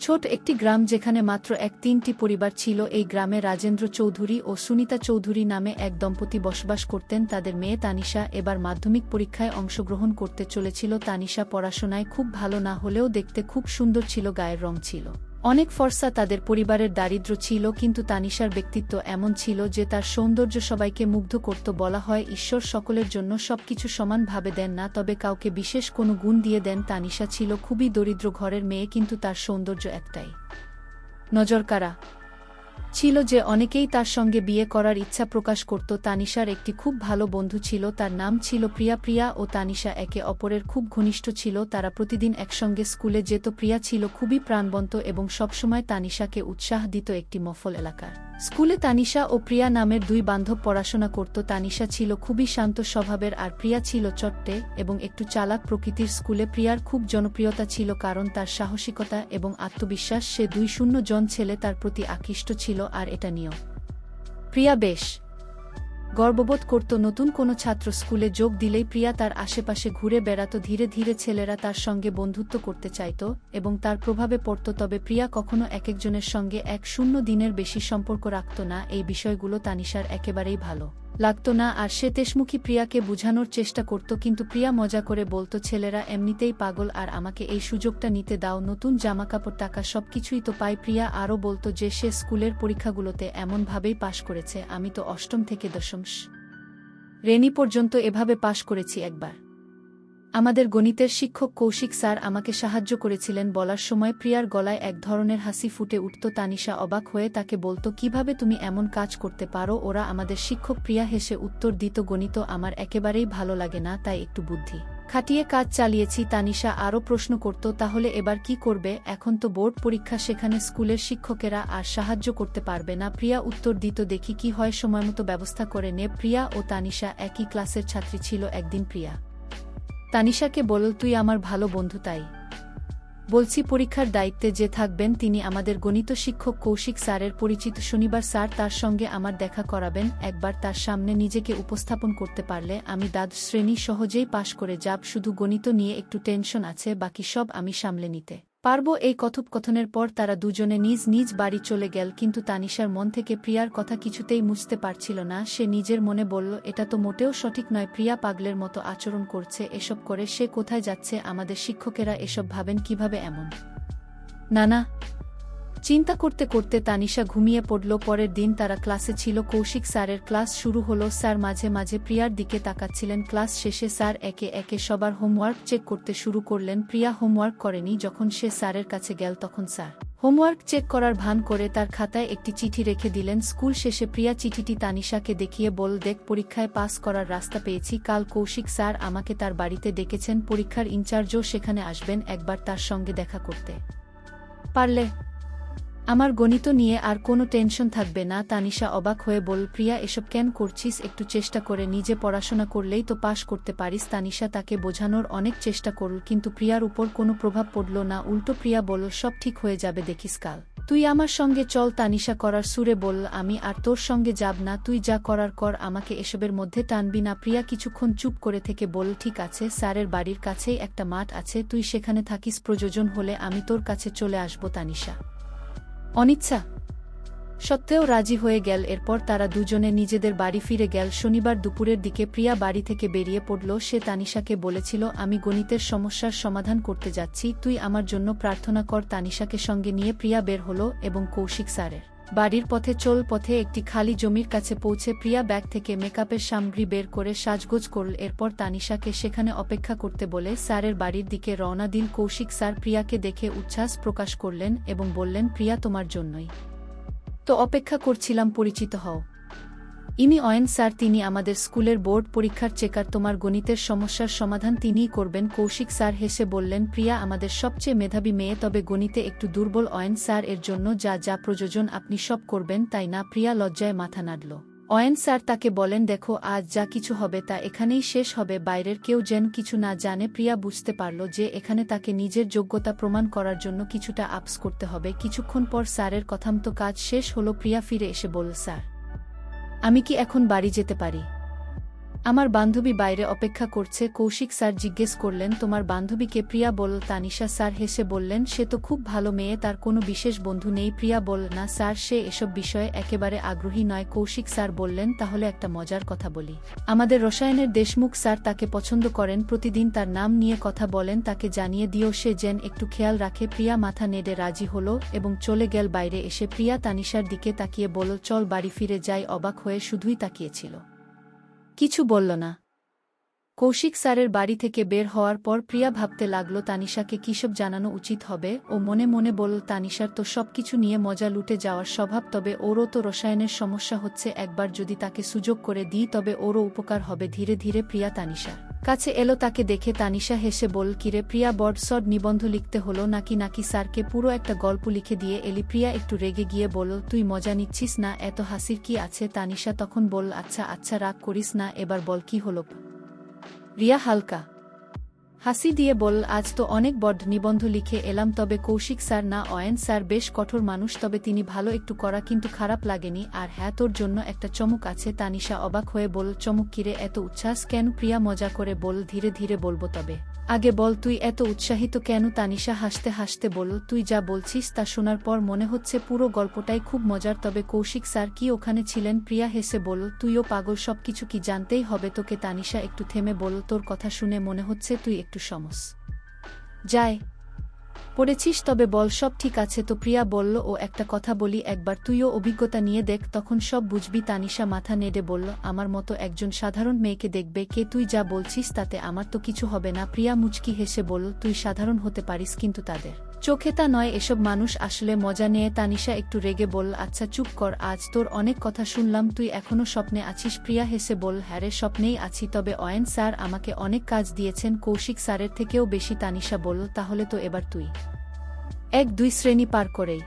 ছোট একটি গ্রাম যেখানে মাত্র এক তিনটি পরিবার ছিল, এই গ্রামে রাজেন্দ্র চৌধুরী ও সুনিতা চৌধুরী নামে এক দম্পতি বসবাস করতেন। তাদের মেয়ে তানিশা এবার মাধ্যমিক পরীক্ষায় অংশগ্রহণ করতে চলেছিল। তানিশা পড়াশোনায় খুব ভালো না হলেও দেখতে খুব সুন্দর ছিল, গায়ের রং ছিল। অনেক ফর্সা তাদের পরিবারের দারিদ্র ছিল কিন্তু তানিশার ব্যক্তিত্ব এমন ছিল যে তার সৌন্দর্য সবাইকে মুগ্ধ করত বলা হয় ঈশ্বর সকলের জন্য সবকিছু সমানভাবে দেন না তবে কাউকে বিশেষ কোনো গুণ দিয়ে দেন তানিশা ছিল খুবই দরিদ্র ঘরের মেয়ে কিন্তু তার সৌন্দর্য একটাই। নজরকারা ছিল যে অনেকেই তার সঙ্গে বিয়ে করার ইচ্ছা প্রকাশ করত। তানিশার একটি খুব ভালো বন্ধু ছিল, তার নাম ছিল প্রিয়া। প্রিয়া ও তানিশা একে অপরের খুব ঘনিষ্ঠ ছিল, তারা প্রতিদিন একসঙ্গে স্কুলে যেত। প্রিয়া ছিল খুবই প্রাণবন্ত এবং সবসময় তানিশাকে উৎসাহ দিত একটি মফল এলাকার। স্কুলে তানিশা ও প্রিয়া নামের দুই বান্ধব পড়াশোনা করত। তানিশা ছিল খুবই শান্ত স্বভাবের আর প্রিয়া ছিল চট্টে এবং একটু চালাক প্রকৃতির স্কুলে। প্রিয়ার খুব জনপ্রিয়তা ছিল কারণ তার সাহসিকতা এবং আত্মবিশ্বাস। সে দুই শূন্য জন ছেলে তার প্রতি আকৃষ্ট ছিল। আর এটা নিয়েও প্রিয়া বেশ। গর্ববোধ করত নতুন কোনো ছাত্র স্কুলে যোগ দিলেই প্রিয়া তার আশেপাশে ঘুরে বেড়াত, ধীরে ধীরে ছেলেরা তার সঙ্গে বন্ধুত্ব করতে চাইত এবং তার প্রভাবে পড়ত, তবে প্রিয়া কখনো একেকজনের সঙ্গে এক শূন্য দিনের বেশি সম্পর্ক রাখত না, এই বিষয়গুলো তানিশার একেবারেই ভালো। লাগতো না আর সে তেশমুখী প্রিয়াকে বুঝানোর চেষ্টা করত, কিন্তু প্রিয়া মজা করে বলতো, ছেলেরা, এমনিতেই পাগল, আর আমাকে এই সুযোগটা নিতে দাও, নতুন জামাকাপড়, টাকা সব কিছুই তো পাই প্রিয়া আরও বলতো যে সে স্কুলের পরীক্ষাগুলোতে এমনভাবেই পাশ করেছে, আমি তো অষ্টম থেকে দশম রেনি পর্যন্ত এভাবে পাশ করেছি একবার। আমাদের গণিতের শিক্ষক কৌশিক স্যার আমাকে সাহায্য করেছিলেন বলার সময় প্রিয়ার গলায় এক ধরনের হাসি ফুটে উঠত। তানিশা অবাক হয়ে তাকে বলতো, কীভাবে তুমি এমন কাজ করতে পারো? ওরা আমাদের শিক্ষক প্রিয়া হেসে উত্তর দিত, গণিত আমার একেবারেই ভালো লাগে না, তাই একটু বুদ্ধি। খাটিয়ে কাজ চালিয়েছি। তানিশা আরও প্রশ্ন করত, তাহলে এবার কি করবে? এখন তো বোর্ড পরীক্ষা, সেখানে স্কুলের শিক্ষকেরা আর সাহায্য করতে পারবে না। প্রিয়া উত্তর দিত, দেখি কি হয়, সময়মতো ব্যবস্থা করে নে। প্রিয়া ও তানিশা একই ক্লাসের ছাত্রী ছিল একদিন প্রিয়া। তানিশাকে বল, তুই আমার ভালো বন্ধু তাই। বলছি, পরীক্ষার দায়িত্বে যে থাকবেন তিনি আমাদের গণিত শিক্ষক কৌশিক স্যারের পরিচিত শনিবার স্যার তার সঙ্গে আমার দেখা করাবেন। একবার তার সামনে নিজেকে উপস্থাপন করতে পারলে আমি দাদ শ্রেণি সহজেই পাশ করে যাব। শুধু গণিত নিয়ে একটু টেনশন আছে, বাকি সব আমি সামলে নিতে। পারব এই কথোপকথনের পর তারা দুজনে নিজ নিজ বাড়ি চলে গেল, কিন্তু তানিশার মন থেকে প্রিয়ার কথা কিছুতেই মুছতে পারছিল না। সে নিজের মনে বলল, এটা তো মোটেও সঠিক নয়, প্রিয়া পাগলের মতো আচরণ করছে, এসব করে সে কোথায় যাচ্ছে, আমাদের শিক্ষকেরা এসব ভাবেন কীভাবে এমন? না না চিন্তা করতে করতে তানিশা ঘুমিয়ে পড়ল। পরের দিন তারা ক্লাসে ছিল। কৌশিক স্যারের ক্লাস শুরু হলো। স্যার মাঝে মাঝে প্রিয়ার দিকে তাকাচ্ছিলেন। ক্লাস শেষে স্যার একে একে সবার হোমওয়ার্ক চেক করতে শুরু করলেন। প্রিয়া হোমওয়ার্ক করেনি। যখন সে স্যারের কাছে গেল তখন স্যার হোমওয়ার্ক চেক করার ভান করে তার খাতায় একটি চিঠি রেখে দিলেন। স্কুল শেষে প্রিয়া চিঠিটি তানিশাকে দেখিয়ে বল দেখ, পরীক্ষায় পাস করার রাস্তা পেয়েছি। কাল কৌশিক স্যার আমাকে তার বাড়িতে ডেকেছেন। পরীক্ষার ইনচার্জও সেখানে আসবেন একবার তার সঙ্গে দেখা করতে। পারলে আমার গণিত নিয়ে আর কোনো টেনশন থাকবে না, তানিশা অবাক হয়ে বল, প্রিয়া, এসব কেন করছিস? একটু চেষ্টা করে নিজে পড়াশোনা করলেই তো পাশ করতে পারিস। তানিশা তাকে বোঝানোর অনেক চেষ্টা করল, কিন্তু প্রিয়ার উপর কোনো প্রভাব পড়ল না। উল্টো প্রিয়া বলল, সব ঠিক হয়ে যাবে, দেখিস কাল। তুই আমার সঙ্গে চল। তানিশা করার সুরে বলল, আমি আর তোর সঙ্গে যাব না, তুই যা করার কর, আমাকে এসবের মধ্যে টানবি না। প্রিয়া কিছুক্ষণ চুপ করে থেকে বল ঠিক আছে, স্যারের বাড়ির কাছেই একটা মাঠ আছে, তুই সেখানে থাকিস, প্রয়োজন হলে আমি তোর কাছে চলে আসব, তানিশা। অনিচ্ছা। সত্ত্বেও রাজি হয়ে গেল, এরপর তারা দুজনে নিজেদের বাড়ি ফিরে গেল। শনিবার দুপুরের দিকে প্রিয়া বাড়ি থেকে বেরিয়ে পড়ল। সে তানিশাকে বলেছিল, আমি গণিতের সমস্যার সমাধান করতে যাচ্ছি। তুই আমার জন্য প্রার্থনা কর। তানিশাকে সঙ্গে নিয়ে প্রিয়া বের হল এবং কৌশিক স্যারের বাড়ির পথে চল পথে একটি খালি জমির কাছে পৌঁছে প্রিয়া ব্যাগ থেকে মেকআপের সামগ্রী বের করে সাজগোজ করল। এরপর তানিশাকে সেখানে অপেক্ষা করতে বলে, স্যারের বাড়ির দিকে রওনা দিন, কৌশিক স্যার প্রিয়াকে দেখে উচ্ছ্বাস প্রকাশ করলেন এবং বললেন, প্রিয়া তোমার জন্যই। তো অপেক্ষা করছিলাম, পরিচিত হও। ইনি অয়েন স্যার, তিনি আমাদের স্কুলের বোর্ড পরীক্ষার চেকার, তোমার গণিতের সমস্যার সমাধান তিনিই করবেন, কৌশিক স্যার হেসে বললেন, প্রিয়া আমাদের সবচেয়ে মেধাবী মেয়ে, তবে গণিতে একটু দুর্বল অয়েন স্যার, এর জন্য যা যা প্রযোজন আপনি সব করবেন, তাই না প্রিয়া লজ্জায় মাথা নাড়ল। অয়েন স্যার তাকে বলেন, দেখো আজ যা কিছু হবে তা এখানেই শেষ হবে, বাইরের কেউ যেন কিছু না জানে, প্রিয়া বুঝতে পারল যে এখানে তাকে নিজের যোগ্যতা প্রমাণ করার জন্য কিছুটা আপস করতে হবে, কিছুক্ষণ পর স্যারের কথামতো কাজ শেষ হলো, প্রিয়া ফিরে এসে বলল, স্যার। আমি কি এখন বাড়ি যেতে পারি? আমার বান্ধবী বাইরে অপেক্ষা করছে, কৌশিক স্যার জিজ্ঞেস করলেন, তোমার বান্ধবীকে প্রিয়া বল? তানিশা স্যার হেসে বললেন, সে তো খুব ভালো মেয়ে, তার কোনো বিশেষ বন্ধু নেই, প্রিয়া বল না স্যার, সে এসব বিষয়ে একেবারে আগ্রহী নয়। কৌশিক স্যার বললেন, তাহলে একটা মজার কথা বলি। আমাদের রসায়নের দেশমুখ স্যার তাকে পছন্দ করেন, প্রতিদিন তার নাম নিয়ে কথা বলেন, তাকে জানিয়ে দিও সে যেন একটু খেয়াল রাখে, প্রিয়া মাথা নেড়ে রাজি হল এবং চলে গেল বাইরে এসে প্রিয়া তানিশার দিকে তাকিয়ে বলল, চল বাড়ি ফিরে যাই। অবাক হয়ে শুধুই তাকিয়েছিল। কিছু বলল না। কৌশিক স্যারের বাড়ি থেকে বের হওয়ার পর প্রিয়া ভাবতে লাগল, তানিশাকে কিসব জানানো উচিত হবে? ও মনে মনে বলল, তানিশার তো সব কিছু নিয়ে মজা লুটে যাওয়ার স্বভাব, তবে ওরও তো রসায়নের সমস্যা হচ্ছে, একবার যদি তাকে সুযোগ করে দিই, তবে ওরও উপকার হবে। ধীরে ধীরে প্রিয়া, তানিশার কাছে এলো তাকে দেখে তানিশা হেসে বল কিরে প্রিয়া বর্ডসড নিবন্ধ লিখতে হলো নাকি? নাকি স্যারকে পুরো একটা গল্প লিখে দিয়ে এলি? প্রিয়া একটু রেগে গিয়ে বল তুই মজা নিচ্ছিস না, এত হাসির কি আছে? তানিশা তখন বল আচ্ছা আচ্ছা রাগ করিস না, এবার বল কি হলো? রিয়া হালকা হাসি দিয়ে বল, আজ তো অনেক বড নিবন্ধ লিখে এলাম, তবে কৌশিক স্যার না, অয়েন স্যার বেশ কঠোর মানুষ, তবে তিনি ভালো একটু করা কিন্তু খারাপ লাগেনি, আর হ্যাঁ তোর জন্য একটা চমক আছে। তানিশা অবাক হয়ে বল, চমক কিরে এত উচ্ছ্বাস কেন? প্রিয়া মজা করে বল, ধীরে ধীরে বলব তবে। আগে বল, তুই এত উৎসাহিত কেন? তানিশা হাসতে হাসতে বল, তুই যা বলছিস তা শোনার পর মনে হচ্ছে পুরো গল্পটাই খুব মজার, তবে কৌশিক স্যার কি ওখানে ছিলেন? প্রিয়া হেসে বল, তুইও পাগল, সবকিছু কি জানতেই হবে তোকে? তানিশা একটু থেমে বল, তোর কথা শুনে মনে হচ্ছে তুই একটু সমস। যায় পড়েছিস তবে বল, সব ঠিক আছে। তো প্রিয়া বলল, ও একটা কথা বলি একবার। তুইও অভিজ্ঞতা নিয়ে দেখ, তখন সব বুঝবি। তানিশা মাথা নেড়ে বলল, আমার মতো একজন সাধারণ মেয়েকে দেখবে। কে তুই যা বলছিস তাতে আমার তো কিছু হবে না। প্রিয়া মুচকি হেসে বলল, তুই সাধারণ হতে পারিস কিন্তু তাদের। চোখে তা নয়, এসব মানুষ আসলে মজা নিয়ে। তানিশা একটু রেগে বল আচ্ছা চুপ কর, আজ তোর অনেক কথা শুনলাম, তুই এখনও স্বপ্নে আছিস? প্রিয়া হেসে বল হ্যারে স্বপ্নেই আছি, তবে অয়েন স্যার আমাকে অনেক কাজ দিয়েছেন, কৌশিক স্যারের থেকেও বেশি, তানিশা বলল, তাহলে তো এবার তুই। এক দুই শ্রেণি পার করেই।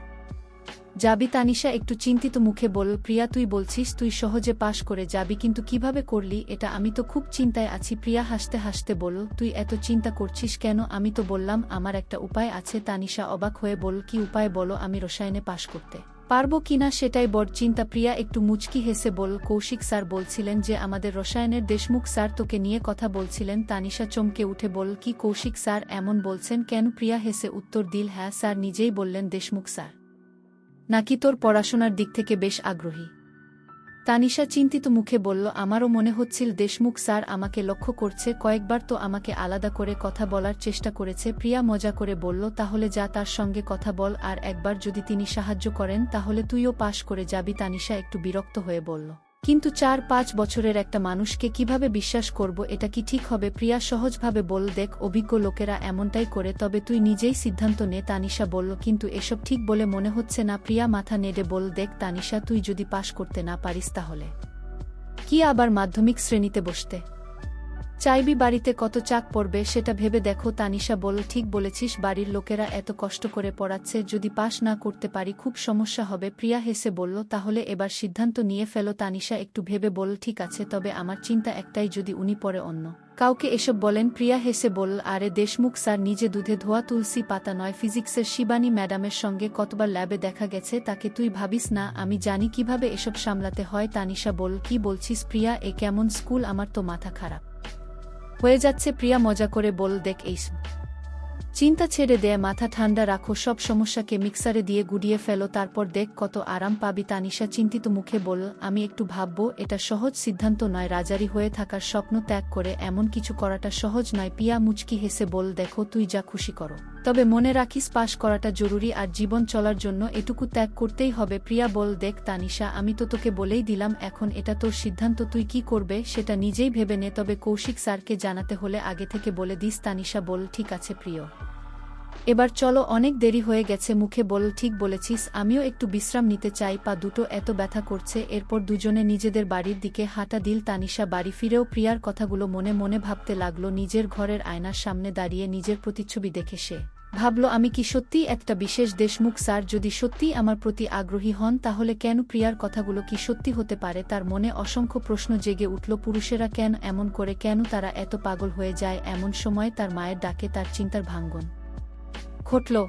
যাবি তানিশা একটু চিন্তিত মুখে বল প্রিয়া, তুই বলছিস, তুই সহজে পাশ করে যাবি, কিন্তু কীভাবে করলি এটা আমি তো খুব চিন্তায় আছি। প্রিয়া হাসতে হাসতে বল তুই এত চিন্তা করছিস কেন? আমি তো বললাম, আমার একটা উপায় আছে। তানিশা অবাক হয়ে বল কি উপায় বলো আমি রসায়নে পাশ করতে? পারব কিনা সেটাই বড় চিন্তা, প্রিয়া, একটু মুচকি হেসে বল কৌশিক স্যার বলছিলেন যে আমাদের রসায়নের দেশমুখ স্যার তোকে নিয়ে কথা বলছিলেন। তানিশা চমকে উঠে বল কি কৌশিক স্যার এমন বলছেন কেন? প্রিয়া হেসে উত্তর দিল হ্যাঁ স্যার নিজেই বললেন দেশমুখ স্যার। নাকি তোর পড়াশোনার দিক থেকে বেশ আগ্রহী? তানিশা চিন্তিত মুখে বলল, আমারও মনে হচ্ছিল দেশমুখ স্যার আমাকে লক্ষ্য করছে, কয়েকবার তো আমাকে আলাদা করে কথা বলার চেষ্টা করেছে, প্রিয়া মজা করে বলল, তাহলে যা তার সঙ্গে কথা বল, আর একবার যদি তিনি সাহায্য করেন, তাহলে তুইও পাশ করে যাবি, তানিশা একটু বিরক্ত হয়ে বলল। কিন্তু চার পাঁচ বছরের একটা মানুষকে কীভাবে বিশ্বাস করব এটা কি ঠিক হবে? প্রিয়া সহজভাবে বল দেখ, অভিজ্ঞ লোকেরা এমনটাই করে, তবে তুই নিজেই সিদ্ধান্ত নে, তানিশা বলল। কিন্তু এসব ঠিক বলে মনে হচ্ছে না। প্রিয়া মাথা নেড়ে বল দেখ, তানিশা, তুই যদি পাশ করতে না পারিস তাহলে? কি আবার মাধ্যমিক শ্রেণীতে বসতে? চাইবি বাড়িতে কত চাক পড়বে সেটা ভেবে দেখো, তানিশা বল, ঠিক বলেছিস, বাড়ির লোকেরা এত কষ্ট করে পড়াচ্ছে, যদি পাশ না করতে পারি খুব সমস্যা হবে, প্রিয়া হেসে বলল, তাহলে এবার সিদ্ধান্ত নিয়ে ফেলো, তানিশা একটু ভেবে বল, ঠিক আছে, তবে আমার চিন্তা একটাই, যদি উনি পরে অন্য। কাউকে এসব বলেন, প্রিয়া হেসে বল, আরে দেশমুখ স্যার, নিজে দুধে ধোয়া তুলসী পাতা নয়, ফিজিক্সের শিবানী ম্যাডামের সঙ্গে কতবার ল্যাবে দেখা গেছে, তাকে তুই ভাবিস না, আমি জানি কীভাবে এসব সামলাতে হয়, তানিশা বল, কি বলছিস প্রিয়া, এ কেমন স্কুল, আমার তো মাথা খারাপ। হয়ে যাচ্ছে প্রিয়া মজা করে বল দেখ এই চিন্তা ছেড়ে দেয় মাথা ঠান্ডা রাখো, সব সমস্যাকে মিক্সারে দিয়ে গুডিয়ে ফেলো, তারপর দেখ কত আরাম পাবি। তানিশা চিন্তিত মুখে বল আমি একটু ভাববো, এটা সহজ সিদ্ধান্ত নয় রাজারি হয়ে থাকার স্বপ্ন ত্যাগ করে এমন কিছু করাটা সহজ নয়। পিয়া মুচকি হেসে বল, দেখো তুই যা খুশি করো। তবে মনে রাখিস, পাশ করাটা জরুরি আর জীবন চলার জন্য এটুকু ত্যাগ করতেই হবে। প্রিয়া বল, দেখ তানিশা, আমি তো তোকে বলেই দিলাম, এখন এটা তোর সিদ্ধান্ত, তুই কি করবে সেটা নিজেই ভেবে নে। তবে কৌশিক স্যারকে জানাতে হলে আগে থেকে বলে দিস, তানিশা বল, ঠিক আছে প্রিয়। এবার চলো অনেক দেরি হয়ে গেছে, মুখে বল, ঠিক বলেছিস, আমিও একটু বিশ্রাম নিতে চাই, পা দুটো এত ব্যথা করছে, এরপর দুজনে নিজেদের বাড়ির দিকে হাঁটা দিল, তানিশা বাড়ি ফিরেও প্রিয়ার কথাগুলো মনে মনে ভাবতে লাগল, নিজের ঘরের আয়নার সামনে দাঁড়িয়ে নিজের প্রতিচ্ছবি দেখে সে। ভাবল, আমি কি সত্যিই একটা বিশেষ দেশমুখ, স্যার, যদি সত্যিই আমার প্রতি আগ্রহী হন, তাহলে কেন প্রিয়ার কথাগুলো কি সত্যি হতে পারে? তার মনে অসংখ্য প্রশ্ন জেগে উঠল, পুরুষেরা কেন এমন করে, কেন তারা এত পাগল হয়ে যায়, এমন সময় তার মায়ের ডাকে তার চিন্তার ভাঙ্গন। ঘটল।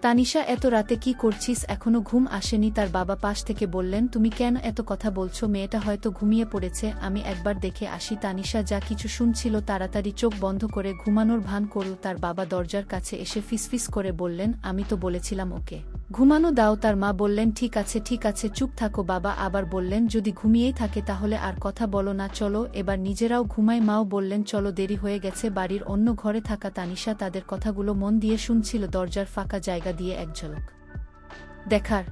তানিশা, এত রাতে কি করছিস? এখনও ঘুম আসেনি। তার বাবা পাশ থেকে বললেন, তুমি কেন এত কথা বলছো? মেয়েটা হয়তো ঘুমিয়ে পড়েছে। আমি একবার দেখে আসি। তানিশা যা কিছু শুনছিল, তাড়াতাড়ি চোখ বন্ধ করে ঘুমানোর ভান করল। তার বাবা দরজার কাছে এসে ফিসফিস করে বললেন, আমি তো বলেছিলাম ওকে। ঘুমানো দাও, তার মা বললেন, ঠিক আছে ঠিক আছে, চুপ থাকো বাবা। আবার বললেন, যদি ঘুমিয়েই থাকে তাহলে আর কথা বলো না, চলো। এবার নিজেরাও ঘুমায়, মাও বললেন, চলো, দেরি হয়ে গেছে, বাড়ির অন্য ঘরে থাকা তানিশা তাদের কথাগুলো মন দিয়ে শুনছিল, দরজার ফাঁকা জায়গা দিয়ে এক ঝলক। দেখার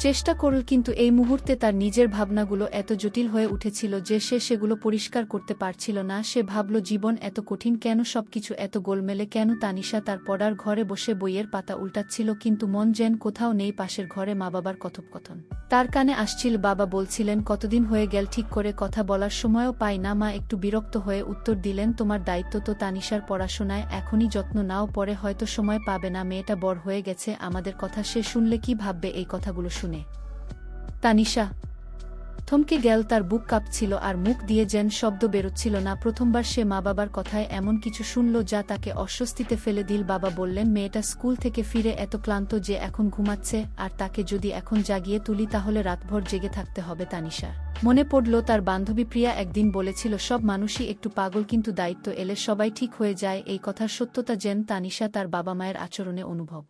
চেষ্টা করল কিন্তু এই মুহূর্তে তার নিজের ভাবনাগুলো এত জটিল হয়ে উঠেছিল যে সে সেগুলো পরিষ্কার করতে পারছিল না। সে ভাবল, জীবন এত কঠিন, কেন সবকিছু এত গোলমেলে? কেন তানিশা তার পড়ার ঘরে বসে বইয়ের পাতা উল্টাচ্ছিল? কিন্তু মন যেন কোথাও নেই পাশের ঘরে মা বাবার কথোপকথন। তার কানে আসছিল, বাবা বলছিলেন, কতদিন হয়ে গেল ঠিক করে কথা বলার সময়ও পাই না। মা একটু বিরক্ত হয়ে উত্তর দিলেন, তোমার দায়িত্ব তো তানিশার পড়াশোনায়, এখনই যত্ন নাও, পরে হয়তো সময় পাবে না। মেয়েটা বড় হয়ে গেছে, আমাদের কথা সে শুনলে কি ভাববে? এই কথাগুলো শুনে। তানিশা, থমকে গেল তার বুক কাঁপছিল আর মুখ দিয়ে যেন শব্দ বেরোচ্ছিল না। প্রথমবার সে মা বাবার কথায় এমন কিছু শুনল যা তাকে অস্বস্তিতে ফেলে দিল। বাবা বললেন, মেয়েটা স্কুল থেকে ফিরে এত ক্লান্ত যে এখন ঘুমাচ্ছে, আর তাকে যদি এখন জাগিয়ে তুলি তাহলে রাতভর জেগে থাকতে হবে তানিশার মনে পড়ল তার বান্ধবী প্রিয়া একদিন বলেছিল, সব মানুষই একটু পাগল কিন্তু দায়িত্ব এলে সবাই ঠিক হয়ে যায়। এই কথার সত্যতা যেন তানিশা তার বাবা মায়ের আচরণে অনুভব।